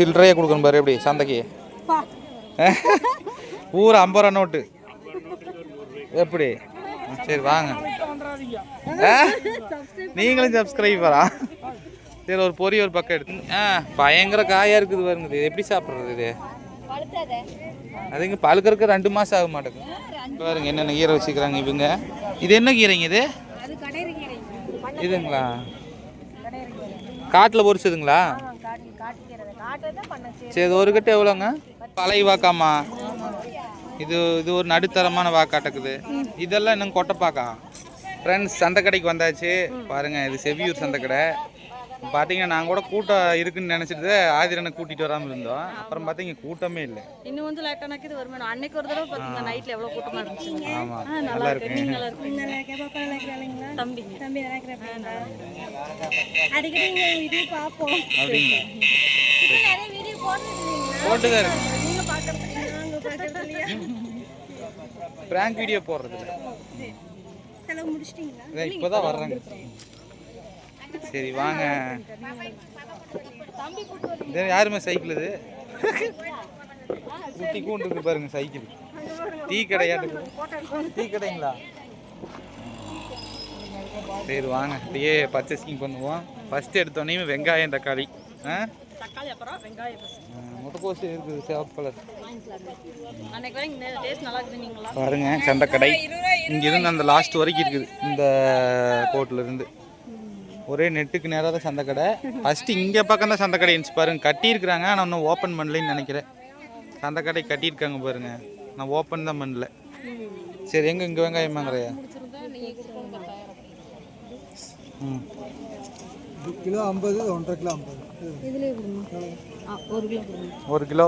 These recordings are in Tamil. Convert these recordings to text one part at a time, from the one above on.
சில்லறையாக கொடுக்கணும் பாரு எப்படி சந்தைக்கு? ஊர் ஐம்பது ரூபா நோட்டு. எப்படி? சரி வாங்க? நீங்களும் சப்ஸ்கிரைபரா சரி ஒரு பொரி ஒரு பக்கம் எடுத்து. ஆ பயங்கர காயா இருக்குது பாருங்க இது எப்படி சாப்பிட்றது இது? அது இங்கே பழுக்கறதுக்கு ரெண்டு மாதம் ஆக மாட்டேங்குது. பாருங்க என்னென்ன கீரை வச்சுக்கிறாங்க இவங்க. இது என்ன கீரைங்க இது? இதுங்களா? காட்டில் பொரிச்சதுங்களா காட்டு காட்டு கீரை காட்டு தான் பண்ண சரி. இது ஒரு கட்டு எவ்வளோங்க? பழைய வாக்காமா இது இது ஒரு நடுத்தரமான வாக்காட்டக்குது இதெல்லாம் இன்னும் கொட்டைப்பாக்கா ஃப்ரெண்ட்ஸ் சந்தை கடைக்கு வந்தாச்சு. பாருங்க இது செவியூர் சந்தை கடை. பார்த்தீங்கன்னா நாங்கள் கூட கூட்டம் இருக்குன்னு நினச்சிட்டு ஆதிரனை கூட்டிகிட்டு வராமல் இருந்தோம். அப்புறம் பார்த்தீங்க கூட்டமே இல்லை. இன்னும் கொஞ்சம் லேட்டாக இது வரும் மேடம் அன்னைக்கு ஒரு தடவை பார்த்தீங்க நைட்டில் எவ்வளோ கூட்டமாக இருந்துச்சு. ஆமாம் நல்லா இருக்கு. நல்லா இருக்கு. தம்பி இருக்கிறாங்க அடிக்கடி பார்ப்போம். அப்படிங்களா? இப்போ நிறைய வீடியோ போட்டுருக்கீங்களா போட்டு தான் இருக்கு ப்ராங்க் வீடியோ போடுறது இல்ல. செலவு முடிச்சிட்டீங்களா? இதான் இப்போ தான் வர்றாங்க. சரி வாங்க. யாருமே சைக்கிள் இது? குட்டி கூண்டு இருக்கு பாருங்க சைக்கிள். டீ கடையாட்டு டீ கடைங்களா? சரி வாங்க. அப்படியே பர்ச்சேசிங் பண்ணுவோம். ஃபர்ஸ்ட் எடுத்தோடனே வெங்காயம் தக்காளி. ஆ? தக்காளி அப்புறம் வெங்காயம் முட்டைக்கோசு இருக்குது சிவப்பு கலர் அன்னைக்கு வரைக்கும் டேஸ்ட் நல்லா பாருங்க சந்தைக்கடை இங்க இருந்து அந்த லாஸ்ட் வரைக்கும் இருக்குது இந்த கோட்ல இருந்து. ஒரே நெட்டுக்கு நேராக தான் சந்தைக்கடை. ஃபர்ஸ்ட் இங்கே பக்கம் தான் சந்தைக்கடை இருந்துச்சு பாருங்க. கட்டியிருக்கிறாங்க ஆனால் இன்னும் ஓப்பன் பண்ணலைன்னு நினைக்கிறேன். சந்தைக்கடை கட்டியிருக்காங்க பாருங்க. நான் ஓப்பன் தான் பண்ணல. சரி எங்க இங்கே வெங்காயம் வாங்குறையா? கிலோ ஐம்பது ஒன்றரை கிலோ ஐம்பது. இதுலேயே கொடுங்க. ஆ ஒரு கிலோ கொடுங்க. ஒரு கிலோ.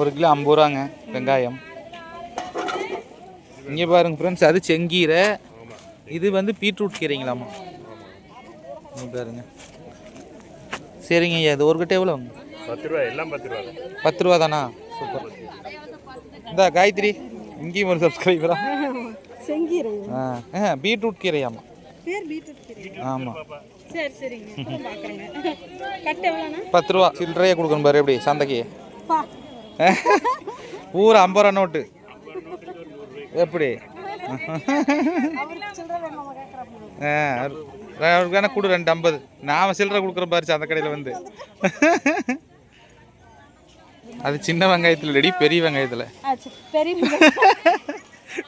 ஒரு கிலோ ஐம்பது ரூபாங்க வெங்காயம். இங்கே பாருங்க ஃப்ரெண்ட்ஸ் அது செங்கீரை. இது வந்து பீட்ரூட் கீரைங்களாமா இங்க பாருங்க. சரிங்க ஐயா இது ஒரு கட்டு எவ்வளோ பத்து ரூபா எல்லாம் பத்து ரூபா பத்து ரூபா தானா? சூப்பர். இந்தா காயத்ரி இங்கேயும் ஒரு சப்ஸ்கிரைபரா செங்கீரை பீட்ரூட் கீரையாமா பேர் பீட்ரூட் கீரை ஆமாம் சரி சரிங்க. கட்டு எவ்வளோண்ணா? பத்து ரூபா சில்லறையாக கொடுக்கணும் பாரு எப்படி? சந்தைக்கு. ஊர் ஐம்பது ரூபா நோட்டு. எப்படி? அவருக்கு வேணா கொடு ரெண்டு ஐம்பது. நாம சில்லறை கொடுக்குற பாரு அந்த கடையில் வந்து. அது சின்ன வெங்காயத்தில் இல்லடி பெரிய வெங்காயத்தில். பெரிய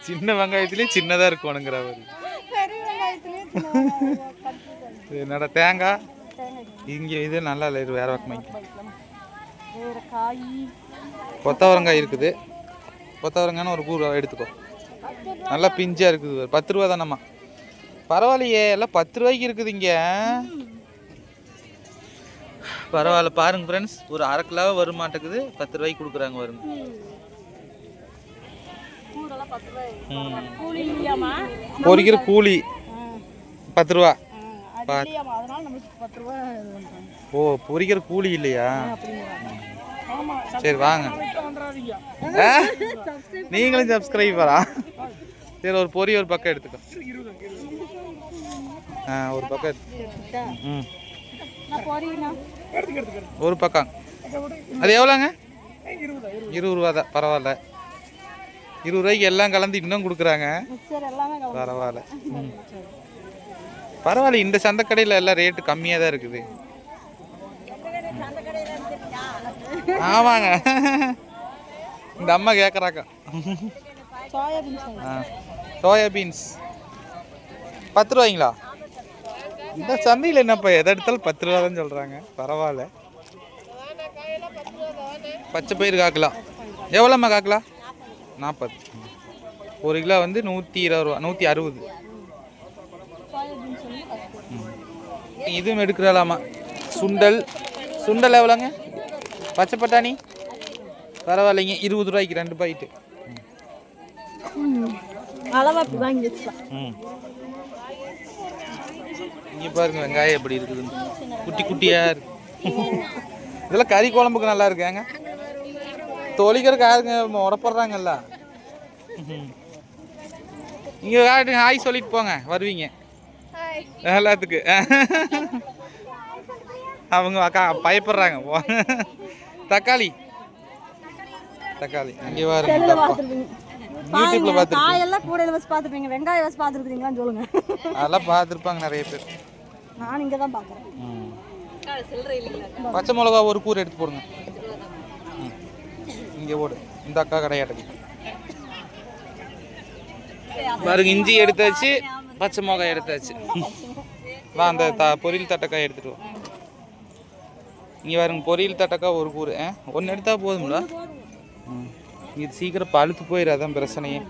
சின்ன வெங்காயத்துலேயே சின்னதாக இருக்கணுங்கிற அவர் என்னடா தேங்காய்? இங்கே இது நல்லா இல்லை இது வேற பக்கம் கொத்தவரங்காய் இருக்குது. கொத்தவரங்காய்னு ஒரு கூறு எடுத்துக்கோ. நல்லா பிஞ்சாக இருக்குது. பத்து ரூபா தானம்மா. பரவாயில்லையே எல்லாம் பத்து ரூபாய்க்கு இருக்குது இங்கே. பரவாயில்ல பாருங்க ஃப்ரெண்ட்ஸ் ஒரு அரை கிலோவை வரும் மாட்டேங்குது பத்து ரூபாய்க்கு கொடுக்குறாங்க வருங்க கூடெல்லாம் பத்து ரூபாய் ம். கூலி இல்லையாம்மா பொரிக்கிற கூலி பத்து ரூபா அது இல்லையாம்மா அதனால நம்மளுக்கு பத்து ரூபா இது பண்ணுறாங்க ஓ பொரிக்கிற கூலி இல்லையா? சரி வாங்க? நீங்களும் சப்ஸ்கிரைபரா சரி ஒரு பொரி ஒரு பக்கம் எடுத்துக்கோ. ஆ ஒரு பக்கம் ம். ஒரு பக்கம். அது எவ்வளோங்க? இருபது ரூபா தான். பரவாயில்ல. இருபது ரூபாய்க்கு எல்லாம் கலந்து இன்னும் கொடுக்குறாங்க. பரவாயில்ல. பரவாயில்ல இந்த சந்தைக்கடையில் எல்லாம் ரேட்டு கம்மியாக தான் இருக்குது. ஆமாங்க. இந்த அம்மா கேட்குறாக்கா சோயா பீன்ஸ் ஆ சோயா பீன்ஸ் பத்து ரூபாய்ங்களா? இந்த சந்தையில் என்னப்பா எதை எடுத்தாலும் பத்து ரூபா தான் சொல்கிறாங்க பரவாயில்ல. பச்சை பயிர் காக்கலாம். எவ்வளோம்மா காக்கலாம்? நாற்பது. ஒரு கிலோ வந்து நூற்றி இருபது ரூபா நூற்றி அறுபது. இதுவும் எடுக்கிறாளாமா? சுண்டல். சுண்டல் எவ்வளோங்க? பச்சை பட்டாணி? பரவாயில்லைங்க இருபது ரூபாய்க்கு ரெண்டு வச்சுக்கலாம். ம். இங்கே பாருங்க வெங்காயம் எப்படி இருக்குதுன்னு. குட்டி குட்டியா இருக்கு. இதெல்லாம் கறி குழம்புக்கு நல்லா இருக்காங்க. தொலிக்கிறதுக்கு யாருங்க உடப்படுறாங்கல்ல இங்கே காட்டுங்க ஹாய் சொல்லிட்டு போங்க வருவீங்க. எல்லாத்துக்கு. அவங்க அக்கா பயப்படுறாங்க. தக்காளி. தக்காளி. இங்கே பாருங்க. யூடியூப்ல பார்த்துருக்கேன் காயெல்லாம் கூடையில வச்சு பார்த்துருப்பீங்க. வெங்காயம் வச்சு பார்த்துருக்கீங்களான்னு சொல்லுங்க. அதெல்லாம் பார்த்துருப்பாங்க நிறைய பேர். நான் இங்கே தான் பார்க்குறேன் பச்சை மிளகா ஒரு கூறு எடுத்து போடுங்க. இங்கே ஓடு. இந்த அக்கா கடையாட்டுக்கு பாருங்க இஞ்சி எடுத்தாச்சு பச்சை மிளகாய் எடுத்தாச்சு வா அந்த த பொரியல் தட்டக்காய் எடுத்துட்டு வா. இங்கே பாருங்க பொரியல் தட்டக்காய் ஒரு கூறு. ஆ ஒன்று எடுத்தா போதும்ல? இது சீக்கிரம் பழுத்து போயிடும் அதான் பிரச்சனையே.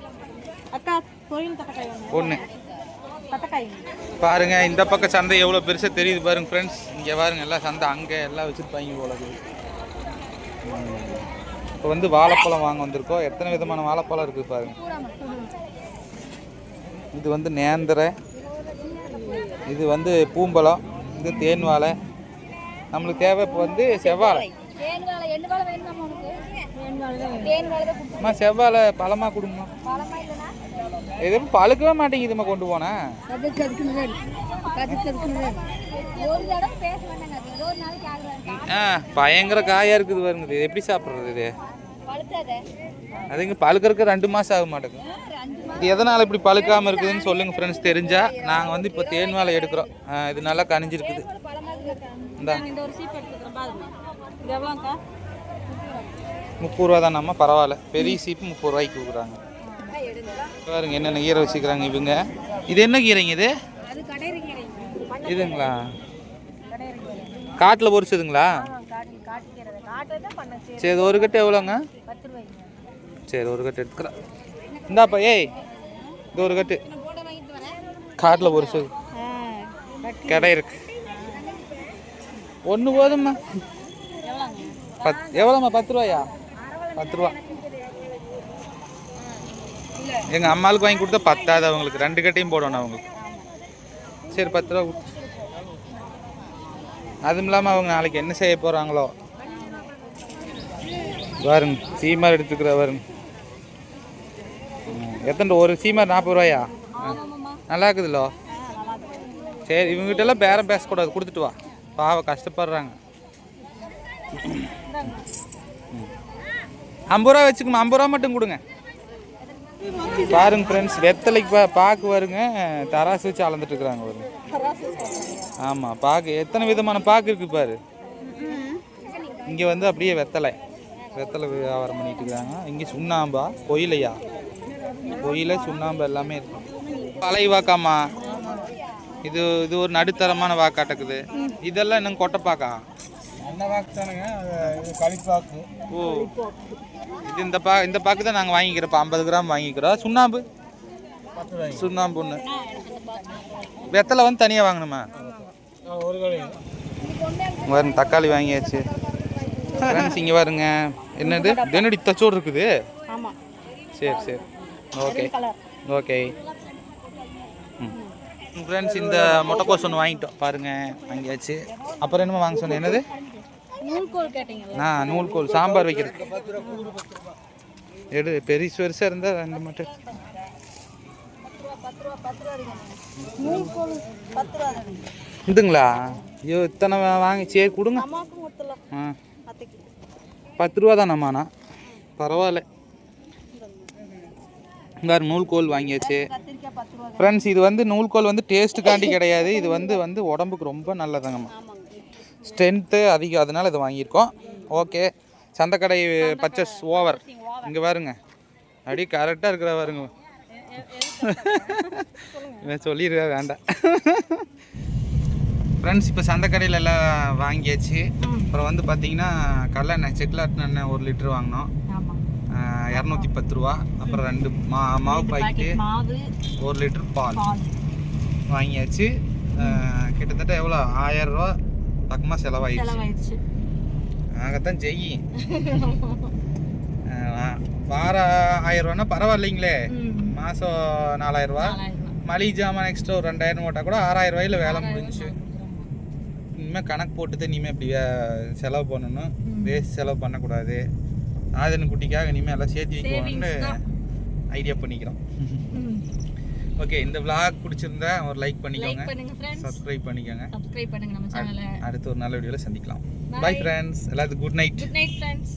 ஒன்று பாருங்க இந்த பக்கம் சந்தை எவ்வளோ பெருசாக தெரியுது பாருங்க ஃப்ரெண்ட்ஸ் இங்கே பாருங்க எல்லாம் சந்தை அங்கே எல்லாம் வச்சுருப்பாங்க போல இப்போ வந்து வாழைப்பழம் வாங்க வந்திருக்கோம். எத்தனை விதமான வாழைப்பழம் இருக்குது பாருங்க. இது வந்து நேந்திரை. இது வந்து பூம்பழம். இது தேன் வாழை. நம்மளுக்கு தேவை இப்போ வந்து செவ்வாழை. அம்மா செவ்வாழை பழமாக கொடுங்கம்மா. எதுவும் பழுக்கவே மாட்டேங்குதும்மா கொண்டு போனேன் ஆ பயங்கர காயாக இருக்குது பாருங்க இது. எப்படி சாப்பிட்றது இது? பழுத்தாத. அது இங்கே பழுக்கறதுக்கு ரெண்டு மாதம் ஆக மாட்டேங்குது. இது எதனால் இப்படி பழுக்காமல் இருக்குதுன்னு சொல்லுங்கள் ஃப்ரெண்ட்ஸ் தெரிஞ்சால் நாங்கள் வந்து இப்போ தேன் வாழை எடுக்கிறோம். இது நல்லா கனிஞ்சிருக்குது. இந்தா. முப்பது ரூபா தானம்மா பரவாயில்ல. பெரிய சீப்பு முப்பது ரூபாய்க்கு கொடுக்குறாங்க. பாருங்க என்னென்ன கீரை வச்சுக்கிறாங்க இவங்க. இது என்ன கீரைங்க இது? இதுங்களா? காட்டில் பண்ண சரி ஒரு கட்டு எவ்வளோங்க? சரி ஒரு கட்டு எடுத்துக்கிறேன். இந்தாப்பா ஏய் இது ஒரு கட்டு. போட வாங்கிட்டு வரேன். காட்டில் பொரிச்சது. கடை இருக்கு. ஒன்று போதும்மா. பத் எவ்வளோம்மா பத்து ரூபாயா பத்து ரூபா எங்கள் அம்மாளுக்கு வாங்கி கொடுத்தா பத்தாது அவங்களுக்கு. ரெண்டு கட்டையும் போடணும் அவங்களுக்கு. சரி பத்து ரூபா கொடுத்து. அதுவும் இல்லாமல் அவங்க நாளைக்கு என்ன செய்ய போகிறாங்களோ பாருங்க சீமார் எடுத்துக்கிற பாருங்க எத்தனை ஒரு சீமார் நாற்பது ரூபாயா? நல்லா இருக்குதுல்லோ சரி இவங்ககிட்டலாம் பேரம் பேசக்கூடாது கொடுத்துட்டு வா. பாவ கஷ்டப்படுறாங்க. ஐம்பது ரூபா வச்சுக்கோமா ஐம்பது ரூபா மட்டும் கொடுங்க. பாருங்க ஃப்ரெண்ட்ஸ் வெத்தலைக்கு பா பார்க்க வருங்க தராசு வச்சு அளந்துட்டு இருக்கிறாங்க வருங்க ஆமாம் பாக்கு எத்தனை விதமான பாக்கு இருக்கு பாரு. இங்கே வந்து அப்படியே வெத்தலை. வெத்தலை வியாபாரம் பண்ணிட்டு இருக்காங்க. இங்கே சுண்ணாம்பா கொயிலையா. கொயில சுண்ணாம்பு எல்லாமே இருக்கு பழைய வாக்காமா இது இது ஒரு நடுத்தரமான வாக்காட்டக்குது இதெல்லாம் இன்னும் கொட்டைப்பாக்கா? என்ன வாக்கு தானுங்க? இது களிப்பாக்கு. ஓ. இது இந்த பா இந்த பாக்கு தான் நாங்கள் வாங்கிக்கிறோம். இப்போ ஐம்பது கிராம் வாங்கிக்கிறோம். சுண்ணாம்பு? சுண்ணாம்பு ஒன்று வெத்தலை வந்து தனியாக வாங்கணுமா? பாருங்க தக்காளி வாங்கியாச்சு. ஃப்ரெண்ட்ஸ் இங்கே பாருங்க. என்னது? தினடி தச்சோடு இருக்குது. சரி சரி. ஓகே ஓகே ஃப்ரெண்ட்ஸ் இந்த முட்டைக்கோஸ் ஒன்று வாங்கிட்டோம். பாருங்க வாங்கியாச்சு. அப்புறம் என்னமோ வாங்க சொன்னேன் என்னது? ஆ நூல்கோல். சாம்பார் வைக்கிறது எடு பெருசு பெருசாக இருந்தால் ரெண்டு மட்டும் நூல்கோல் பத்து ரூபா இதுங்களா ஐயோ இத்தனை வாங்கி சரி கொடுங்க. ஆ. பத்து ரூபா தானம்மாண்ணா பரவாயில்ல. வேறு நூல்கோல் வாங்கியாச்சு. ஃப்ரெண்ட்ஸ் இது வந்து நூல்கோல் வந்து டேஸ்ட்டுக்காண்டி கிடையாது. இது வந்து வந்து உடம்புக்கு ரொம்ப நல்லதுங்கம்மா. ஸ்ட்ரென்த்து அதிகம். அதனால இதை வாங்கியிருக்கோம். ஓகே சந்தைக்கடை பச்சை ஓவர் இங்கே பாருங்க. அப்படியே கரெக்டாக இருக்கிற பாருங்க. இவன் சொல்லிடுவா வேண்டாம். ஃப்ரெண்ட்ஸ் இப்போ சந்தைக்கடையில் எல்லாம் வாங்கியாச்சு. அப்புறம் வந்து பார்த்தீங்கன்னா கடலெண்ணெய் செக்லாட் எண்ணெய் ஒரு லிட்டர் வாங்கினோம். இரநூத்தி பத்து ரூபா அப்புறம் ரெண்டு மா மாவு பாக்கெட்டு ஒரு லிட்டர் பால். வாங்கியாச்சு. கிட்டத்தட்ட எவ்வளோ? ஆயிரம் ரூபா பக்கமாக செலவாயிடுச்சு. நாங்கத்தான் செய்யி. வாரம் ஆயிரம் ரூபான்னா பரவாயில்லைங்களே. மாதம் நாலாயிரம் ரூபா. மளிகை ஜாமான் எக்ஸ்ட்ரா ஒரு ரெண்டாயிரம் போட்டால் கூட ஆறாயிரம் ரூபாயில வேலை முடிஞ்சுச்சு. இனிமேல் கணக்கு போட்டு தான் இனிமேல் இப்படி செலவு பண்ணணும். வேஸ்ட் செலவு பண்ணக்கூடாது. ஆதன குட்டிக்காக இனிமேல் எல்லாம் சேர்த்து வைக்கணும்னு ஐடியா பண்ணிக்கிறோம். ஓகே இந்த vlog பிடிச்சிருந்தா ஒரு லைக் பண்ணிக்கோங்க. சப்ஸ்கிரைப் பண்ணிக்கோங்க. சப்ஸ்கிரைப் பண்ணுங்க நம்ம சேனலை அடுத்த ஒரு நல்ல வீடியோவில் சந்திக்கலாம். பை ஃப்ரெண்ட்ஸ் எல்லாத்துக்கும் good night good night friends